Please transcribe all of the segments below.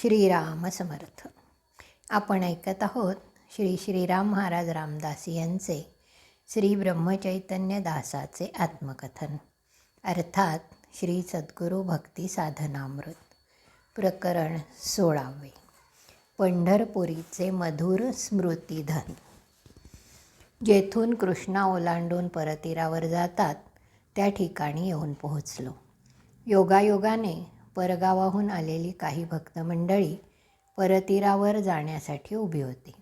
श्रीराम समर्थ आपण ऐकत आहोत श्री श्रीराम महाराज रामदास यांचे श्री ब्रह्मचैतन्य दासाचे आत्मकथन. अर्थात श्री सद्गुरू भक्ती साधनामृत. प्रकरण सोळावे. पंढरपुरीचे मधुर स्मृतिधन. जेथून कृष्णा ओलांडून परतीरावर जातात त्या ठिकाणी येऊन पोहोचलो. योगायोगाने परगावाहून आलेली काही भक्त मंडळी परतीरावर जाण्यासाठी उभी होती.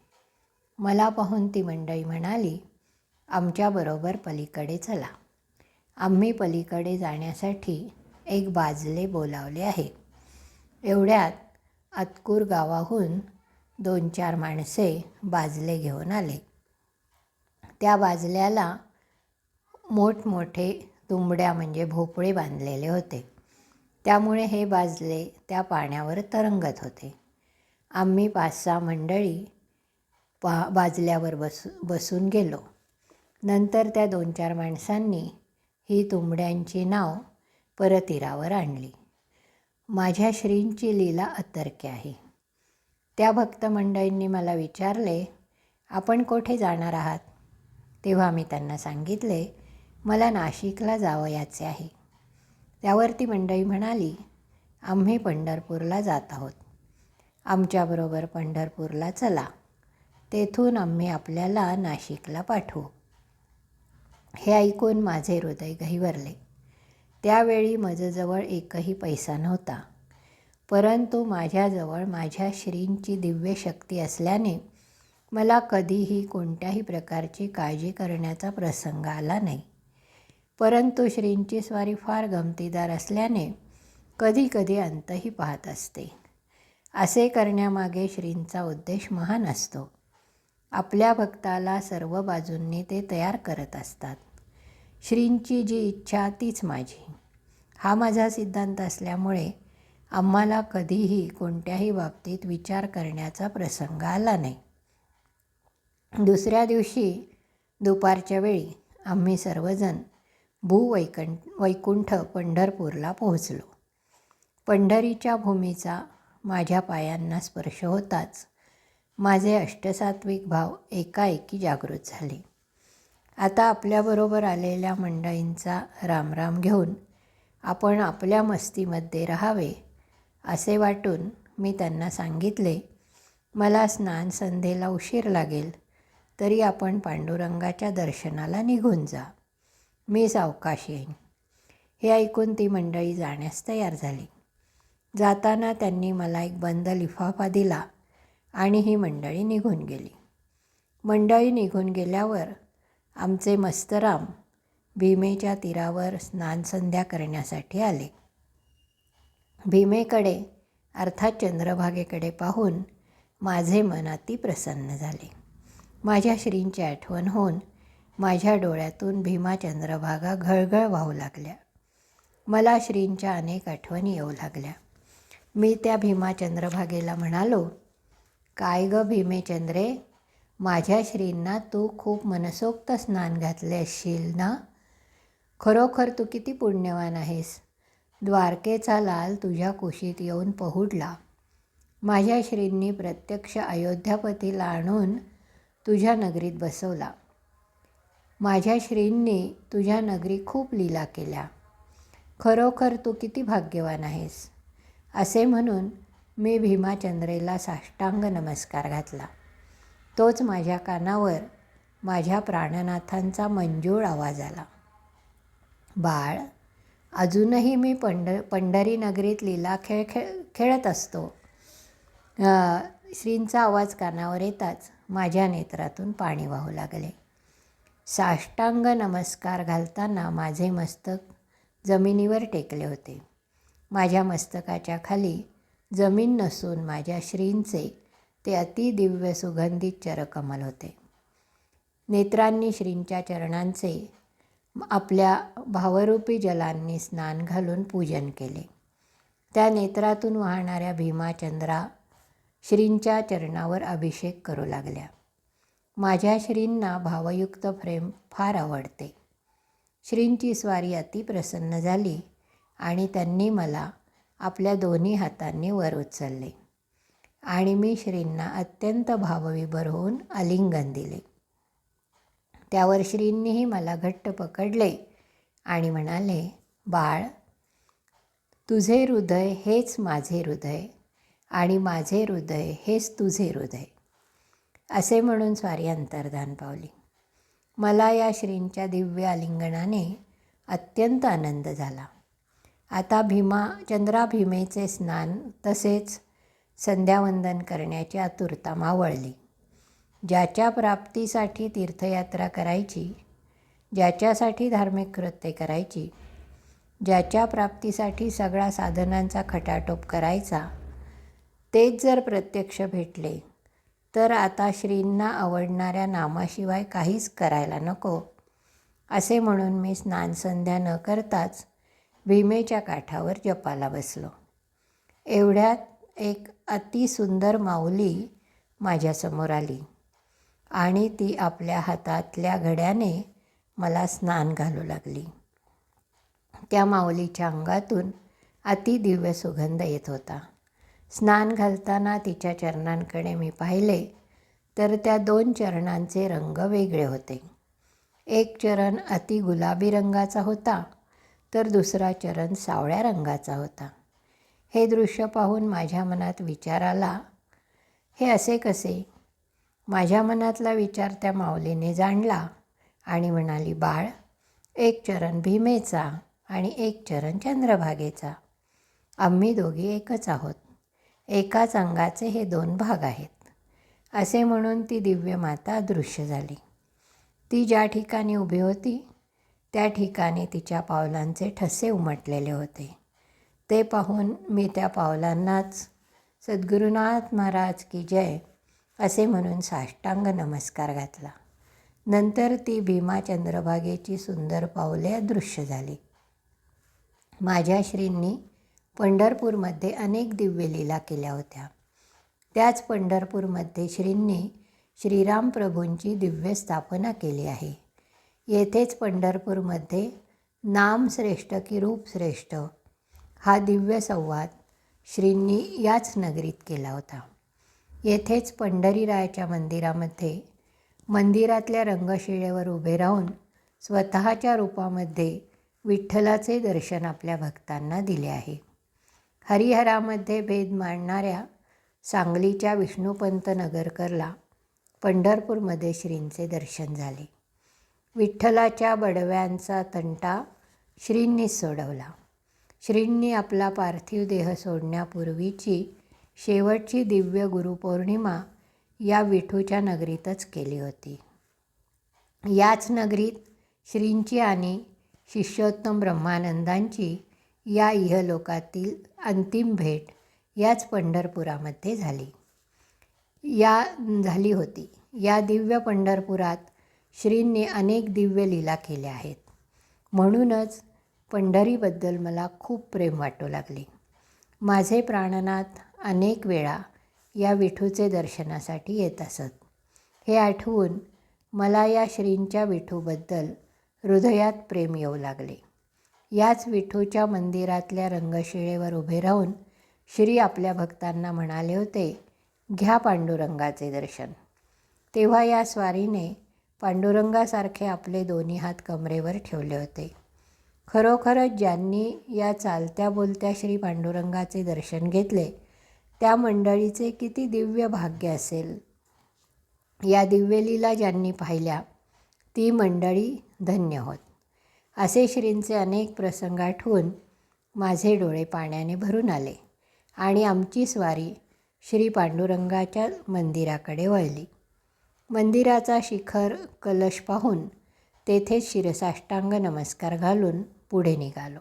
मला पाहून ती मंडळी म्हणाली आमच्याबरोबर पलीकडे चला. आम्ही पलीकडे जाण्यासाठी एक बाजले बोलावले आहे. एवढ्यात अतकूर गावाहून दोन चार माणसे बाजले घेऊन आले. त्या बाजल्याला मोठमोठे तुंबड्या म्हणजे भोपळे बांधलेले होते. त्यामुळे हे बाजले त्या पाण्यावर तरंगत होते. आम्ही पाच सहा मंडळी पा बाजल्यावर बसू बसून गेलो. नंतर त्या दोन चार माणसांनी ही तुंबड्यांची नाव परतीरावर आणली. माझ्या श्रींची लीला अतर्क्य आहे. त्या भक्त मंडळींनी मला विचारले आपण कोठे जाणार आहात? तेव्हा मी त्यांना सांगितले मला नाशिकला जावयाचे आहे. त्यावर ती मंडळी म्हणाली आम्ही पंढरपूरला जात आहोत. आमच्याबरोबर पंढरपूरला चला. तेथून आम्ही आपल्याला नाशिकला पाठवू. हे ऐकून माझे हृदय गहिवरले त्यावेळी माझ्याजवळ एकही पैसा नव्हता. परंतु माझ्याजवळ माझ्या श्रींची दिव्य शक्ती असल्याने मला कधीही कोणत्याही प्रकारची काळजी करण्याचा प्रसंग आला नाही. परंतु श्रींची स्वारी फार गमतीदार असल्याने कधी कधी अंतही पाहत असते. असे करण्यामागे श्रींचा उद्देश महान असतो. आपल्या भक्ताला सर्व बाजूंनी ते तयार करत असतात. श्रींची जी इच्छा तीच माझी. हा माझा सिद्धांत असल्यामुळे आम्हाला कधीही कोणत्याही बाबतीत विचार करण्याचा प्रसंग आला नाही. दुसऱ्या दिवशी दुपारच्या वेळी आम्ही सर्वजण भूवैकं वैकुंठ पंढरपूरला पोहोचलो. पंढरीच्या भूमीचा माझ्या पायांना स्पर्श होताच. माझे अष्टसात्विक भाव एकाएकी जागृत झाले. आता आपल्याबरोबर आलेल्या मंडळींचा रामराम घेऊन आपण आपल्या मस्तीमध्ये राहावे असे वाटून मी त्यांना सांगितले मला स्नान संध्येला उशीर लागेल तरी आपण पांडुरंगाच्या दर्शनाला निघून जा. मी सावकाश येईन हे ऐकून ती मंडळी जाण्यास तयार झाली. जाताना त्यांनी मला एक बंद लिफाफा दिला आणि ही मंडळी निघून गेली. मंडळी निघून गेल्यावर आमचे मस्तराम भीमेच्या तीरावर स्नानसंध्या करण्यासाठी आले. भीमेकडे अर्थात चंद्रभागेकडे पाहून माझे मन अति प्रसन्न झाले. माझ्या श्रींची आठवण होऊन माझ्या डोळ्यातून भीमाचंद्रभागा घळघळ वाहू लागल्या. मला श्रींच्या अनेक आठवणी येऊ लागल्या. मी त्या भीमाचंद्रभागेला म्हणालो काय ग भीमेचंद्रे माझ्या श्रींना तू खूप मनसोक्त स्नान घातले असशील ना? खरोखर तू किती पुण्यवान आहेस. द्वारकेचा लाल तुझ्या कुशीत येऊन पहुडला. माझ्या श्रींनी प्रत्यक्ष अयोध्यापतीला आणून तुझ्या नगरीत बसवला. माझ्या श्रींनी तुझ्या नगरी खूप लीला केल्या. खरोखर तू किती भाग्यवान आहेस? असे म्हणून मी भीमाचंद्रेला साष्टांग नमस्कार घातला. तोच माझ्या कानावर माझ्या प्राणनाथांचा मंजूळ आवाज आला. बाळ अजूनही मी पंढ पंढरी नगरीत लीला खेळ खेळ खेळत असतो. श्रींचा आवाज कानावर येताच माझ्या नेत्रातून पाणी वाहू लागले. साष्टांग नमस्कार घालताना माझे मस्तक जमिनीवर टेकले होते. माझ्या मस्तकाच्या खाली जमीन नसून माझ्या श्रींचे ते अतिदिव्य सुगंधित चरकमल होते. नेत्रांनी श्रींच्या चरणांचे आपल्या भावरूपी जलांनी स्नान घालून पूजन केले. त्या नेत्रातून वाहणाऱ्या भीमाचंद्रा श्रींच्या चरणावर अभिषेक करू लागल्या. माझ्या श्रींना भावयुक्त प्रेम फार आवडते. श्रींची स्वारी अतिप्रसन्न झाली आणि त्यांनी मला आपल्या दोन्ही हातांनी वर उचलले आणि मी श्रींना अत्यंत भावविभर होऊन आलिंगन दिले. त्यावर श्रींनीही मला घट्ट पकडले आणि म्हणाले बाळ तुझे हृदय हेच माझे हृदय आणि माझे हृदय हेच तुझे हृदय. असे म्हणून स्वारी अंतर्धान पावली. मला या श्रींच्या दिव्य आलिंगनाने अत्यंत आनंद झाला. आता भीमा चंद्रा भीमेचे स्नान तसेच संध्यावंदन करण्याची आतुरता मावळली. ज्याच्या प्राप्तीसाठी तीर्थयात्रा करायची ज्याच्यासाठी धार्मिक कृत्ये करायची ज्याच्या प्राप्तीसाठी सगळा साधनांचा खटाटोप करायचा तेच जर प्रत्यक्ष भेटले तर आता श्रींना आवडणाऱ्या नामाशिवाय काहीच करायला नको असे म्हणून मी स्नानसंध्या न करताच भीमेच्या काठावर जपाला बसलो. एवढ्यात एक अतिसुंदर माऊली माझ्यासमोर आली आणि ती आपल्या हातातल्या घड्याने मला स्नान घालू लागली. त्या माऊलीच्या अंगातून अतिदिव्य सुगंध येत होता. स्नान घालताना तिच्या चरणांकडे मी पाहिले तर त्या दोन चरणांचे रंग वेगळे होते. एक चरण अति गुलाबी रंगाचा होता तर दुसरा चरण सावळ्या रंगाचा होता. हे दृश्य पाहून माझ्या मनात विचार आला हे असे कसे? माझ्या मनातला विचार त्या माऊलीने जाणला आणि म्हणाली बाळ एक चरण भीमेचा आणि एक चरण चंद्रभागेचा. आम्ही दोघी एकच आहोत. एकाच अंगाचे हे दोन भाग आहेत. असे म्हणून ती दिव्य माता दृश्य झाली. ती ज्या ठिकाणी उभी होती त्या ठिकाणी तिच्या पावलांचे ठसे उमटलेले होते. ते पाहून मी त्या पावलांनाच सद्गुरुनाथ महाराज की जय असे म्हणून साष्टांग नमस्कार घातला. नंतर ती भीमा चंद्रभागेची सुंदर पावले अदृश्य झाली. माझ्या श्रींनी पंढरपूरमध्ये अनेक दिव्य लीला केल्या होत्या. त्याच पंढरपूरमध्ये श्रींनी श्रीराम प्रभूंची दिव्य स्थापना केली आहे. येथेच पंढरपूरमध्ये नाम श्रेष्ठ की रूप श्रेष्ठ हा दिव्य संवाद श्रींनी याच नगरीत केला होता. येथेच पंढरीरायाच्या मंदिरामध्ये मंदिरातल्या रंगशिळेवर उभे राहून स्वतःच्या रूपामध्ये विठ्ठलाचे दर्शन आपल्या भक्तांना दिले आहे. हरिहरामध्ये भेद मांडणाऱ्या सांगलीच्या विष्णुपंत नगरकरला पंढरपूरमध्ये श्रींचे दर्शन झाले. विठ्ठलाच्या बडव्यांचा तंटा श्रींनीच सोडवला. श्रींनी आपला पार्थिव देह सोडण्यापूर्वीची शेवटची दिव्य गुरुपौर्णिमा या विठूच्या नगरीतच केली होती. याच नगरीत श्रींची आणि शिष्योत्तम ब्रह्मानंदांची या इहलोकातील अंतिम भेट याच पंढरपुरामध्ये झाली. या झाली होती. या दिव्य पंढरपुरात श्रींनी अनेक दिव्य लीला केल्या आहेत. म्हणूनच पंढरीबद्दल मला खूप प्रेम वाटू लागले. माझे प्राणनाथ अनेक वेळा या विठूचे दर्शनासाठी येत असत. हे आठवून मला या श्रींच्या विठूबद्दल हृदयात प्रेम येऊ लागले. याच विठूच्या मंदिरातल्या रंगशिळेवर उभे राहून श्री आपल्या भक्तांना म्हणाले होते घ्या पांडुरंगाचे दर्शन. तेव्हा या स्वारीने पांडुरंगासारखे आपले दोन्ही हात कमरेवर ठेवले होते. खरोखरच ज्यांनी या चालत्या बोलत्या श्री पांडुरंगाचे दर्शन घेतले त्या मंडळीचे किती दिव्य भाग्य असेल. या दिव्यलीला ज्यांनी पाहिल्या ती मंडळी धन्य होत. असे श्रींचे अनेक प्रसंग आठवून माझे डोळे पाण्याने भरून आले आणि आमची स्वारी श्री पांडुरंगाच्या मंदिराकडे वळली. मंदिराचा शिखर कलश पाहून तेथेच शिरसाष्टांग नमस्कार घालून पुढे निघालो.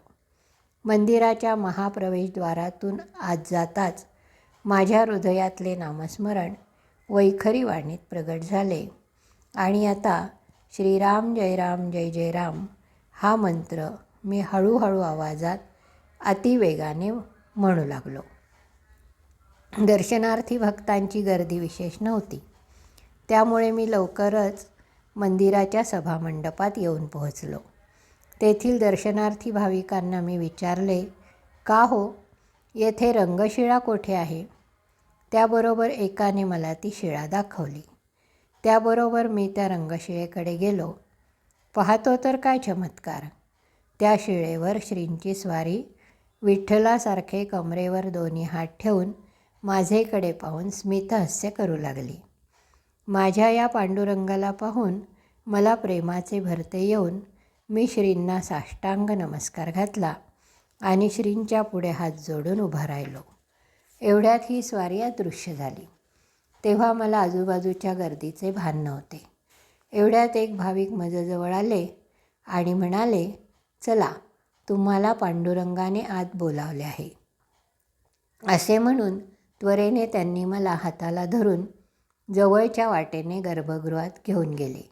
मंदिराच्या महाप्रवेशद्वारातून आज जाताच माझ्या हृदयातले नामस्मरण वैखरी वाणीत प्रगट झाले आणि आता श्रीराम जय राम जय जय राम हा मंत्र मी हळूहळू आवाजात अतिवेगाने म्हणू लागलो. दर्शनार्थी भक्तांची गर्दी विशेष नव्हती. त्यामुळे मी लवकरच मंदिराच्या सभामंडपात येऊन पोहोचलो. तेथील दर्शनार्थी भाविकांना मी विचारले का हो? येथे रंगशिळा कोठे आहे? त्याबरोबर एकाने मला ती शिळा दाखवली. त्याबरोबर मी त्या रंगशिळेकडे गेलो. पाहतो तर काय चमत्कार. त्या शिळेवर श्रींची स्वारी विठ्ठलासारखे कमरेवर दोन्ही हात ठेवून माझेकडे पाहून स्मितहस्य करू लागली. माझ्या या पांडुरंगाला पाहून मला प्रेमाचे भरते येऊन मी श्रींना साष्टांग नमस्कार घातला आणि श्रींच्या पुढे हात जोडून उभा राहिलो. एवढ्यात ही स्वारी अदृश्य झाली. तेव्हा मला आजूबाजूच्या गर्दीचे भान नव्हते. एवढ्यात एक भाविक माझ्याजवळ आले आणि म्हणाले चला तुम्हाला पांडुरंगाने आत बोलावले आहे. असे म्हणून त्वरेने त्यांनी मला हाताला धरून जवळच्या वाटेने गर्भगृहात घेऊन गेले.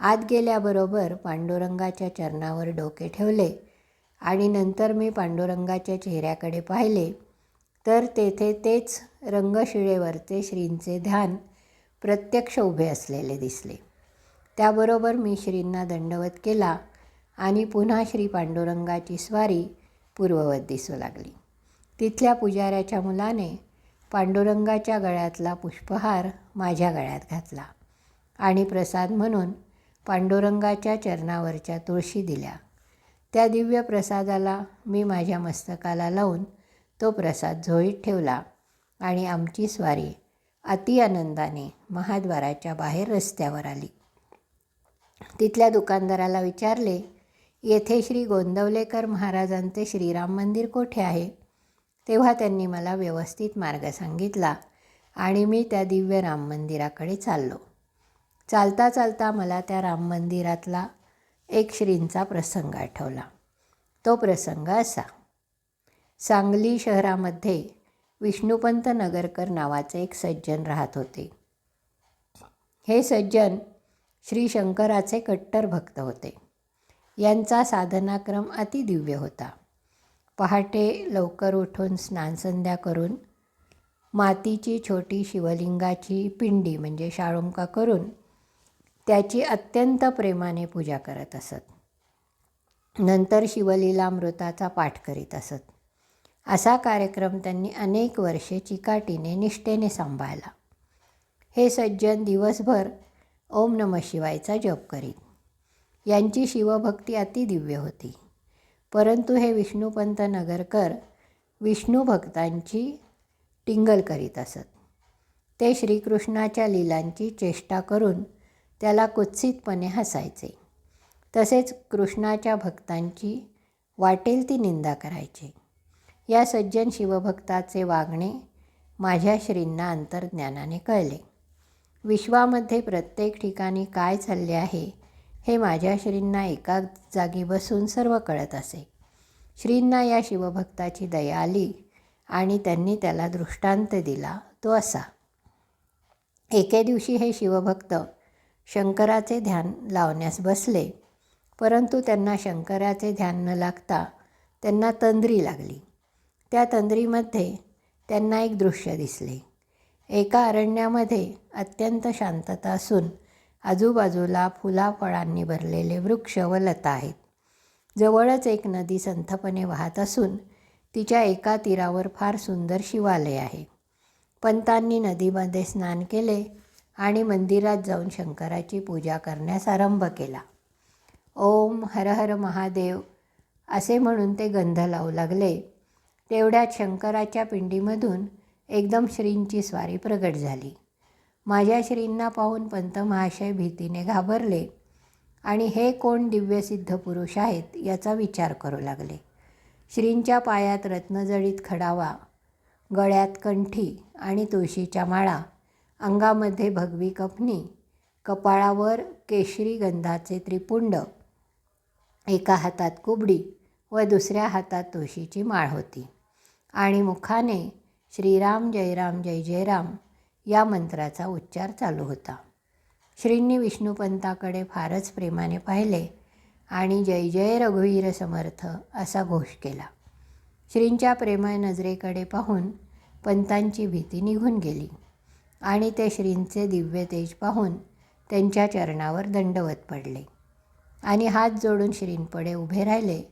आत गेल्याबरोबर पांडुरंगाच्या चरणावर डोके ठेवले आणि नंतर मी पांडुरंगाच्या चेहऱ्याकडे पाहिले तर तेथे तेच रंगशिळेवरचे श्रींचे ध्यान प्रत्यक्ष उभे असलेले दिसले. त्याबरोबर मी श्रींना दंडवत केला आणि पुन्हा श्री पांडुरंगाची स्वारी पूर्ववत दिसू लागली. तिथल्या पुजाऱ्याच्या मुलाने पांडुरंगाच्या गळ्यातला पुष्पहार माझ्या गळ्यात घातला आणि प्रसाद म्हणून पांडुरंगाच्या चरणावरच्या तुळशी दिल्या. त्या दिव्य प्रसादाला मी माझ्या मस्तकाला लावून तो प्रसाद झोळीत ठेवला आणि आमची स्वारी अति आनंदाने महाद्वाराच्या बाहेर रस्त्यावर आली. तिथल्या दुकानदाराला विचारले येथे श्री गोंदवलेकर महाराजांचे श्रीराम मंदिर कोठे आहे? तेव्हा त्यांनी मला व्यवस्थित मार्ग सांगितला आणि मी त्या दिव्य राम मंदिराकडे चाललो. चालता चालता मला त्या राम मंदिरातला एक श्रींचा प्रसंग आठवला. तो प्रसंग असा. सांगली शहरामध्ये विष्णुपंत नगरकर नावाचे एक सज्जन राहत होते. हे सज्जन श्री शंकराचे कट्टर भक्त होते. यांचा साधनाक्रम अतिदिव्य होता. पहाटे लवकर उठून स्नानसंध्या करून मातीची छोटी शिवलिंगाची पिंडी म्हणजे शाळुंका करून त्याची अत्यंत प्रेमाने पूजा करत असत. नंतर शिवलीलामृताचा पाठ करीत असत. असा कार्यक्रम त्यांनी अनेक वर्षे चिकाटीने निष्ठेने सांभाळला. हे सज्जन दिवसभर ओम नम शिवायचा जप करीत यांची शिवभक्ती अतिदिव्य होती. परंतु हे विष्णुपंत नगरकर विष्णू भक्तांची टिंगल करीत असत. ते श्रीकृष्णाच्या लीलांची चेष्टा करून त्याला कुत्सितपणे हसायचे. तसेच कृष्णाच्या भक्तांची वाटेल ती निंदा करायचे. या सज्जन शिवभक्ताचे वागणे माझ्या श्रींना अंतर्ज्ञानाने कळले. विश्वामध्ये प्रत्येक ठिकाणी काय चालले आहे हे माझ्या श्रींना एका जागी बसून सर्व कळत असे. श्रींना या शिवभक्ताची दया आली आणि त्यांनी त्याला दृष्टांत दिला तो असा. एके दिवशी हे शिवभक्त शंकराचे ध्यान लावण्यास बसले परंतु त्यांना शंकराचे ध्यान न लागता त्यांना तंद्री लागली. त्या तंद्रीमध्ये त्यांना एक दृश्य दिसले. एका अरण्यामध्ये अत्यंत शांतता असून आजूबाजूला फुलाफळांनी भरलेले वृक्ष व लता आहेत. जवळच एक नदी संथपणे वाहत असून तिच्या एका तीरावर फार सुंदर शिवालय आहे. पंतांनी नदीमध्ये स्नान केले आणि मंदिरात जाऊन शंकराची पूजा करण्यास आरंभ केला. ओम हर हर महादेव असे म्हणून ते गंध लावू लागले. तेवढ्यात शंकराच्या पिंडीमधून एकदम श्रींची स्वारी प्रगट झाली. माझ्या श्रींना पाहून पंत महाशय भीतीने घाबरले आणि हे कोण दिव्यसिद्ध पुरुष आहेत याचा विचार करू लागले. श्रींच्या पायात रत्नजडीत खडावा गळ्यात कंठी आणि तुळशीच्या माळा अंगामध्ये भगवी कपनी कपाळावर केशरी गंधाचे त्रिपुंड एका हातात कुबडी व दुसऱ्या हातात तुळशीची माळ होती आणि मुखाने श्रीराम जयराम जय जयराम या मंत्राचा उच्चार चालू होता. श्रींनी विष्णुपंताकडे फारच प्रेमाने पाहिले आणि जय जय रघुवीर समर्थ असा घोष केला. श्रींच्या प्रेमळ नजरेकडे पाहून पंतांची भीती निघून गेली आणि ते श्रींचे दिव्य तेज पाहून त्यांच्या चरणावर दंडवत पडले आणि हात जोडून श्रींपुढे उभे राहिले.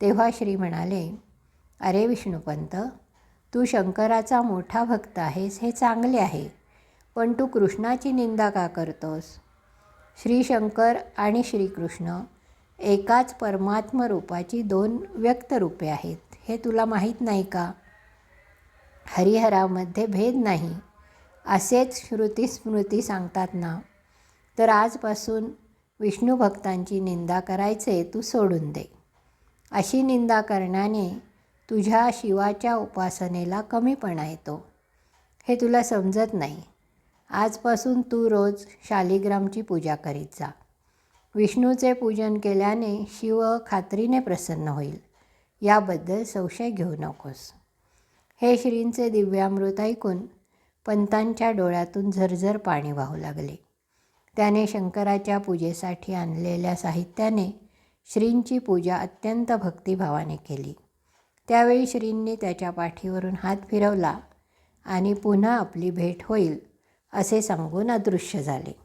तेव्हा श्री म्हणाले अरे विष्णुपंत तू शंकराचा मोठा भक्त आहेस हे चांगले आहे. पण तू कृष्णाची निंदा का करतोस? श्री शंकर आणि श्रीकृष्ण एकाच परमात्म रूपाची दोन व्यक्त रूपे आहेत हे तुला माहीत नाही का? हरिहरामध्ये भेद नाही असेच श्रुती स्मृती सांगतात ना. तर आजपासून विष्णू भक्तांची निंदा करायचे तू सोडून दे. अशी निंदा करण्याने तुझ्या शिवाच्या उपासनेला कमीपणा येतो हे तुला समजत नाही. आजपासून तू रोज शालिग्रामची पूजा करीत जा. विष्णूचे पूजन केल्याने शिव खात्रीने प्रसन्न होईल. याबद्दल संशय घेऊ नकोस. हे श्रींचे दिव्यामृत ऐकून पंतांच्या डोळ्यातून झरझर पाणी वाहू लागले. त्याने शंकराच्या पूजेसाठी आणलेल्या साहित्याने श्रींची पूजा अत्यंत भक्तिभावाने केली. त्यावेळी श्रींनी त्याच्या पाठीवरून हात फिरवला आणि पुन्हा आपली भेट होईल असे सांगून अदृश्य झाले.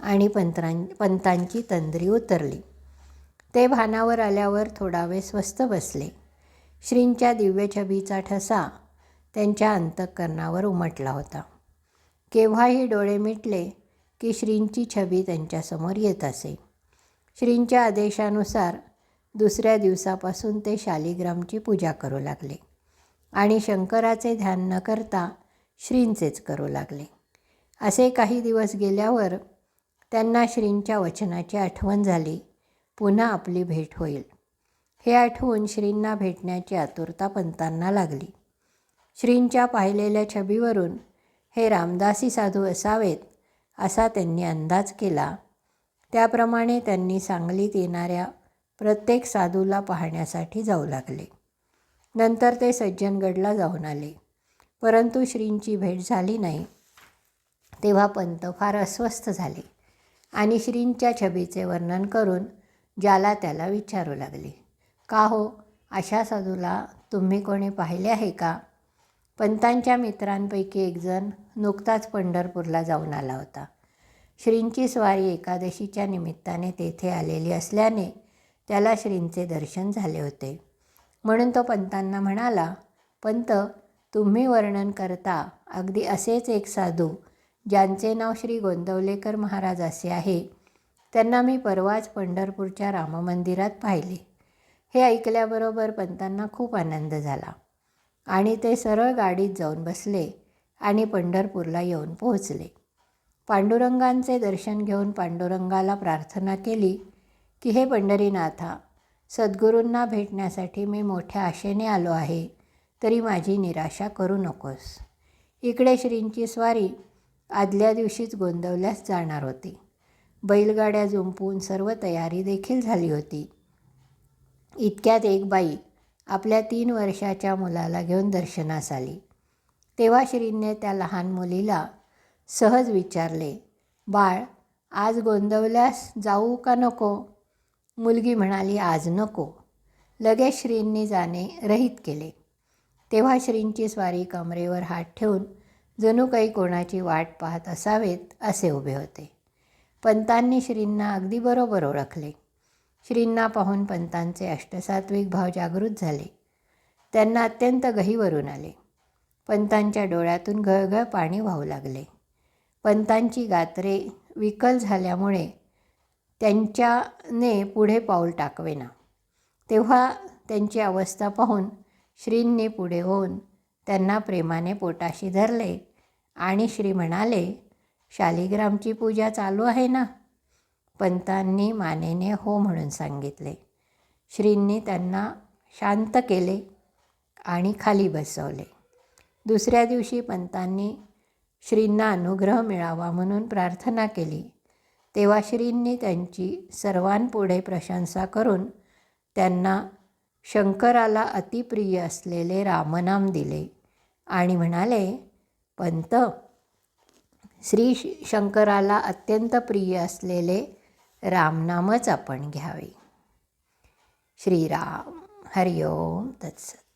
आणि पंत्रां पंतांची तंद्री उतरली. ते भानावर आल्यावर थोडा वेळ स्वस्त बसले. श्रींच्या दिव्यछबीचा ठसा त्यांच्या अंतःकरणावर उमटला होता. केव्हाही डोळे मिटले की श्रींची छबी त्यांच्यासमोर येत असे. श्रींच्या आदेशानुसार दुसऱ्या दिवसापासून ते शालिग्रामची पूजा करू लागले आणि शंकराचे ध्यान न करता श्रींचेच करू लागले. असे काही दिवस गेल्यावर त्यांना श्रींच्या वचनाची आठवण झाली. पुन्हा आपली भेट होईल. हे आठवून श्रींना भेटण्याची आतुरता पंतांना लागली. श्रींच्या पाहिलेल्या छबीवरून हे रामदासी साधू असावेत असा त्यांनी अंदाज केला. त्याप्रमाणे त्यांनी सांगलीत येणाऱ्या प्रत्येक साधूला पाहण्यासाठी जाऊ लागले. नंतर ते सज्जनगडला जाऊन आले. परंतु श्रींची भेट झाली नाही. तेव्हा पंत फार अस्वस्थ झाले आणि श्रींच्या छबीचे वर्णन करून ज्याला त्याला विचारू लागले का हो अशा साधूला तुम्ही कोणी पाहिले आहे का? पंतांच्या मित्रांपैकी एकजण नुकताच पंढरपूरला जाऊन आला होता. श्रींची स्वारी एकादशीच्या निमित्ताने तेथे आलेली असल्याने त्याला श्रींचे दर्शन झाले होते. म्हणून तो पंतांना म्हणाला पंत तुम्ही वर्णन करता. अगदी असेच एक साधू ज्यांचे नाव श्री गोंदवलेकर महाराज असे आहे. त्यांना मी परवाच पंढरपूरच्या राममंदिरात पाहिले. हे ऐकल्याबरोबर पंतांना खूप आनंद झाला आणि ते सरळ गाडीत जाऊन बसले आणि पंढरपूरला येऊन पोहोचले. पांडुरंगांचे दर्शन घेऊन पांडुरंगाला प्रार्थना केली. की हे पंढरीनाथा सद्गुरूंना भेटण्यासाठी मी मोठ्या आशेने आलो आहे तरी माझी निराशा करू नकोस. इकडे श्रींची स्वारी आदल्या दिवशीच गोंदवल्यास जाणार होती. बैलगाड्या जुंपून सर्व तयारी देखील झाली होती. इतक्यात एक बाई आपल्या तीन वर्षाच्या मुलाला घेऊन दर्शनास आली. तेव्हा श्रींने त्या लहान मुलीला सहज विचारले बाळ आज गोंदवल्यास जाऊ का नको? मुलगी म्हणाली आज नको. लगेच श्रींनी जाणे रहित केले. तेव्हा श्रींची स्वारी कमरेवर हात ठेवून जणू काही कोणाची वाट पाहत असावेत असे उभे होते. पंतांनी श्रींना अगदी बरोबर ओळखले. श्रींना पाहून पंतांचे अष्टसात्विक भाव जागृत झाले. त्यांना अत्यंत गहीवरून आले. पंतांच्या डोळ्यातून गळगळ पाणी वाहू लागले. पंतांची गात्रे विकल झाल्यामुळे त्यांच्याने पुढे पाऊल टाकवेना. तेव्हा त्यांची अवस्था पाहून श्रींनी पुढे होऊन त्यांना प्रेमाने पोटाशी धरले आणि श्री म्हणाले शालिग्रामची पूजा चालू आहे ना? पंतांनी मानेने हो म्हणून सांगितले. श्रींनी त्यांना शांत केले आणि खाली बसवले. दुसऱ्या दिवशी पंतांनी श्रींना अनुग्रह मिळावा म्हणून प्रार्थना केली. तेव्हा श्रींनी त्यांची सर्वांपुढे प्रशंसा करून त्यांना शंकराला अतिप्रिय असलेले रामनाम दिले आणि म्हणाले पंत श्री शंकराला अत्यंत प्रिय असलेले रामनामच आपण घ्यावे. श्रीराम हरिओम तत्सत.